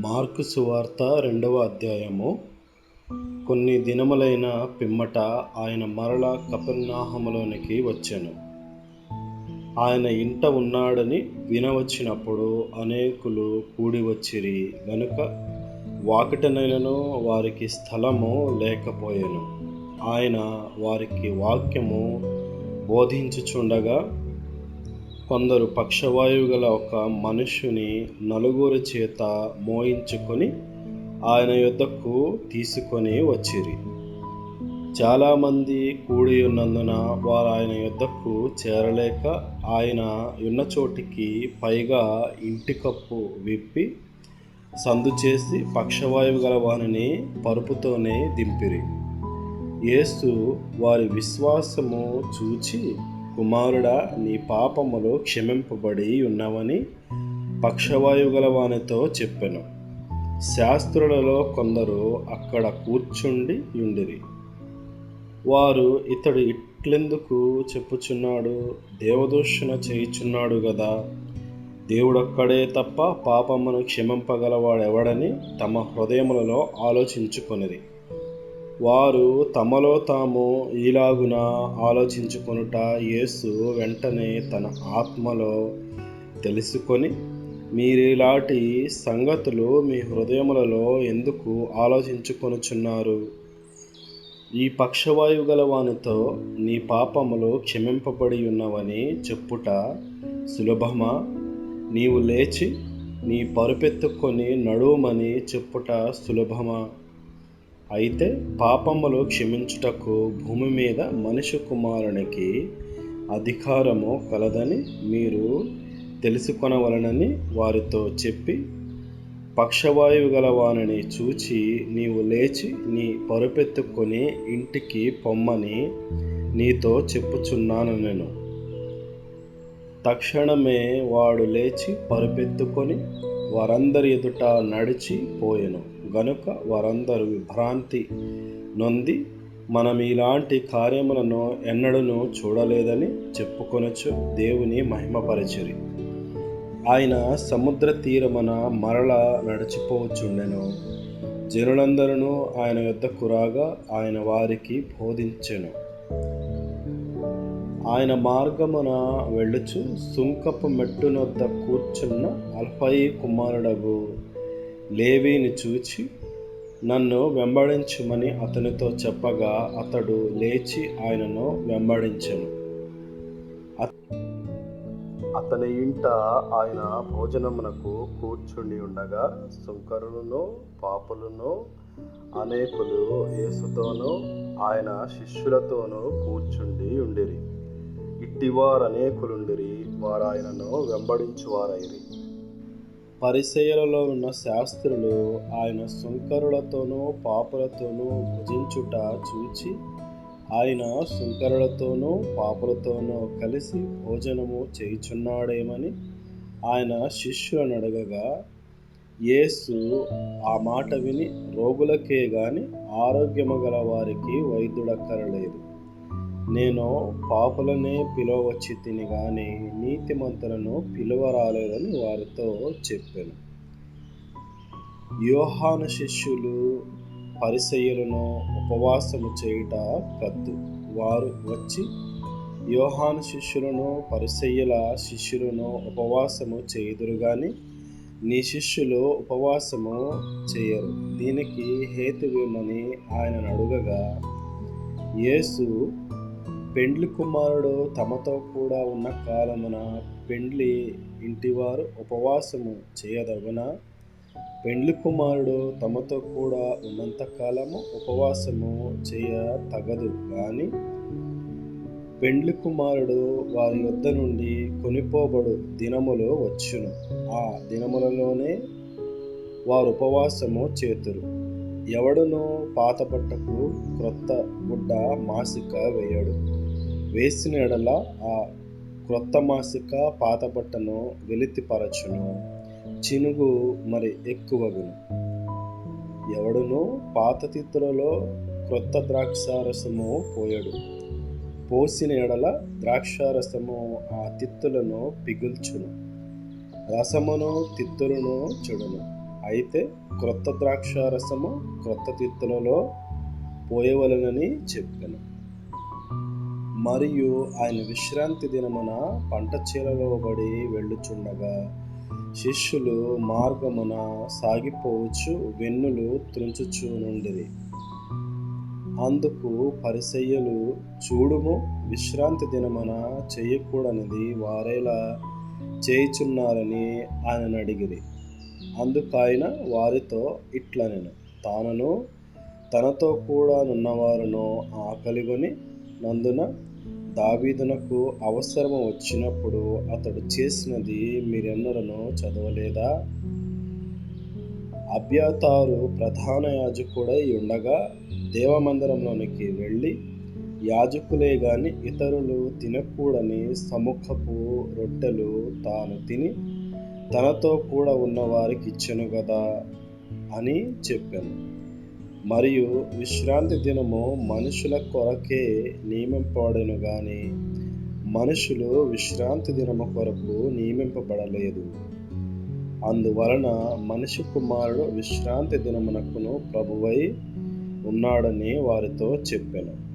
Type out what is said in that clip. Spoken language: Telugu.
మార్కు సువార్త రెండవ అధ్యాయము. కొన్ని దినములైన పిమ్మట ఆయన మరల కపెర్నాహములోనికి వచ్చాను. ఆయన ఇంట ఉన్నాడని వినవచ్చినప్పుడు అనేకులు కూడి వచ్చిరి గనుక వాకిటనైనను వారికి స్థలము లేకపోయాను. ఆయన వారికి వాక్యము బోధించుచుండగా కొందరు పక్షవాయువు గల ఒక మనుష్యుని నలుగురు చేత మోయించుకొని ఆయన యుద్ధకు తీసుకొని వచ్చిరి. చాలామంది కూడి ఉన్నందున వారు ఆయన యుద్ధకు చేరలేక ఆయన ఉన్న చోటికి పైగా ఇంటి కప్పు విప్పి సందు చేసి పక్షవాయువు గల వారిని పరుపుతోనే దింపిరి. యేసు వారి విశ్వాసము చూచి కుమారుడా నీ పాపములు క్షమింపబడి ఉన్నవని పక్షవాయుగల వానితో చెప్పెను. శాస్త్రులలో కొందరు అక్కడ కూర్చుండి ఉండిరి వారు ఇతడు ఇట్లెందుకు చెప్పుచున్నాడు? దేవదూషణ చేయుచున్నాడు కదా దేవుడొక్కడే తప్ప పాపమును క్షమింపగలవాడెవడని తమ హృదయములలో ఆలోచించుకొనిది వారు తమలో తాము ఈలాగున ఆలోచించుకొనుట యేసు వెంటనే తన ఆత్మలో తెలుసుకొని మీరిలాంటి సంగతులు మీ హృదయములలో ఎందుకు ఆలోచించుకొనుచున్నారు? ఈ పక్షవాయువు గల వానితో నీ పాపములు క్షమింపబడి ఉన్నవని చెప్పుట సులభమా? నీవు లేచి నీ పరుపెత్తుకొని నడుమని చెప్పుట సులభమా? అయితే పాపములు క్షమించుటకు భూమి మీద మనిషి కుమారునికి అధికారము కలదని మీరు తెలుసుకొనవలనని వారితో చెప్పి పక్షవాయువు గల వారిని చూచి నీవు లేచి నీ పరుపెత్తుకొని ఇంటికి పొమ్మని నీతో చెప్పుచున్నాను నేను. తక్షణమే వాడు లేచి పరుపెత్తుకొని వారందరి ఎదుట నడిచి పోయెను. గనుక వారందరూ విభ్రాంతి నొంది మనం ఇలాంటి కార్యములను ఎన్నడను చూడలేదని చెప్పుకొనొచ్చు. దేవుని మహిమపరచరి. ఆయన సముద్ర తీరమున మరల నడిచిపోవచ్చుండెను జనులందరూ ఆయన యొద్దకు రాగా ఆయన వారికి బోధించెను. ఆయన మార్గమున వెళ్ళుచు సుంకపు మెట్టునొద్ద కూర్చున్న అల్ఫయి కుమారుడగు లేవీని చూచి నన్ను వెంబడించుమని అతనితో చెప్పగా అతడు లేచి ఆయనను వెంబడించను. అతని ఇంట ఆయన భోజనమునకు కూర్చుండి ఉండగా సుంకరులను పాపులను అనేకులు యేసుతోనూ ఆయన శిష్యులతోనూ కూర్చుండి ఉండిరి. ఇట్టివారు అనేకులుండిరి వారు ఆయనను వెంబడించువారైరి. పరిసయలలో ఉన్న శాస్త్రులు ఆయన సుంకరులతోనూ పాపులతోనూ భుజించుట చూచి ఆయన సుంకరులతోనూ పాపులతోనూ కలిసి భోజనము చేయుచున్నాడేమని ఆయన శిష్యులను అడగగా యేసు ఆ మాట విని రోగులకే గాని ఆరోగ్యము గల వారికి వైద్యుడక్కరలేదు. నేను పాపులనే పిలవచ్చి తిని గాని నీతిమంతులను పిలువరాలేదని వారితో చెప్పాను. యోహాను శిష్యులు పరిసయ్యులను ఉపవాసము చేయుట కద్దు. వారు వచ్చి యోహాను శిష్యులను పరిసయ్యుల శిష్యులను ఉపవాసము చేయుదురు కానీ నీ శిష్యులు ఉపవాసము చేయరు. దీనికి హేతువేమని ఆయన అడుగగా యేసు పెండ్లి కుమారుడు తమతో కూడా ఉన్న కాలమున పెండ్లి ఇంటివారు ఉపవాసము చేయదగున? పెండ్లి కుమారుడు తమతో కూడా ఉన్నంత కాలము ఉపవాసము చేయ తగదు కానీ పెండ్లి కుమారుడు వారి యొద్ద నుండి కొనిపోబడు దినములు వచ్చును. ఆ దినములలోనే వారు ఉపవాసము చేతురు. ఎవడును పాత బట్టకు క్రొత్త గుడ్డ మాసిక వేయడు. వేసిన ఎడల ఆ క్రొత్త మాసిక పాత బట్టను వెలితిపరచును. చినుగు మరి ఎక్కువగును ఎవడును పాత తిత్తులలో క్రొత్త ద్రాక్షారసము పోయడు. పోసిన ఎడల ద్రాక్షారసము ఆ తిత్తులను పిగుల్చును. రసమును తిత్తులను చెడును. అయితే క్రొత్త ద్రాక్షారసము క్రొత్త తిత్తులలో పోయవలనని చెప్పాను. మరియు ఆయన విశ్రాంతి దినమున పంట చీలలో పడి వెళ్ళుచుండగా శిష్యులు మార్గమున సాగిపోవచ్చు వెన్నులు త్రుంచుచూ నుండిరి అందుకు పరిసయ్యలు చూడుము విశ్రాంతి దినమున చేయకూడనిది వారేలా చేయుచున్నారని ఆయన అడిగిరి. అందుకు ఆయన వారితో ఇట్లనెను తానను తనతో కూడా నున్నవారును ఆకలిగొని నందున దావీదునకు అవసరం వచ్చినప్పుడు అతడు చేసినది మీరెన్నడను చదవలేదా? అభ్యతారు ప్రధాన యాజకుడై ఉండగా దేవమందిరంలోనికి వెళ్ళి యాజకులే గాని ఇతరులు తినకూడని సముఖపు రొట్టెలు తాను తిని తనతో కూడా ఉన్న వారికి ఇచ్చెను కదా అని చెప్పాను. మరియు విశ్రాంతి దినము మనుషుల కొరకే నియమింపబడను గాని మనుషులు విశ్రాంతి దినము కొరకు నియమింపబడలేదు. అందువలన మనిషి కుమారుడు విశ్రాంతి దినమునకును ప్రభువై ఉన్నాడని వారితో చెప్పాను.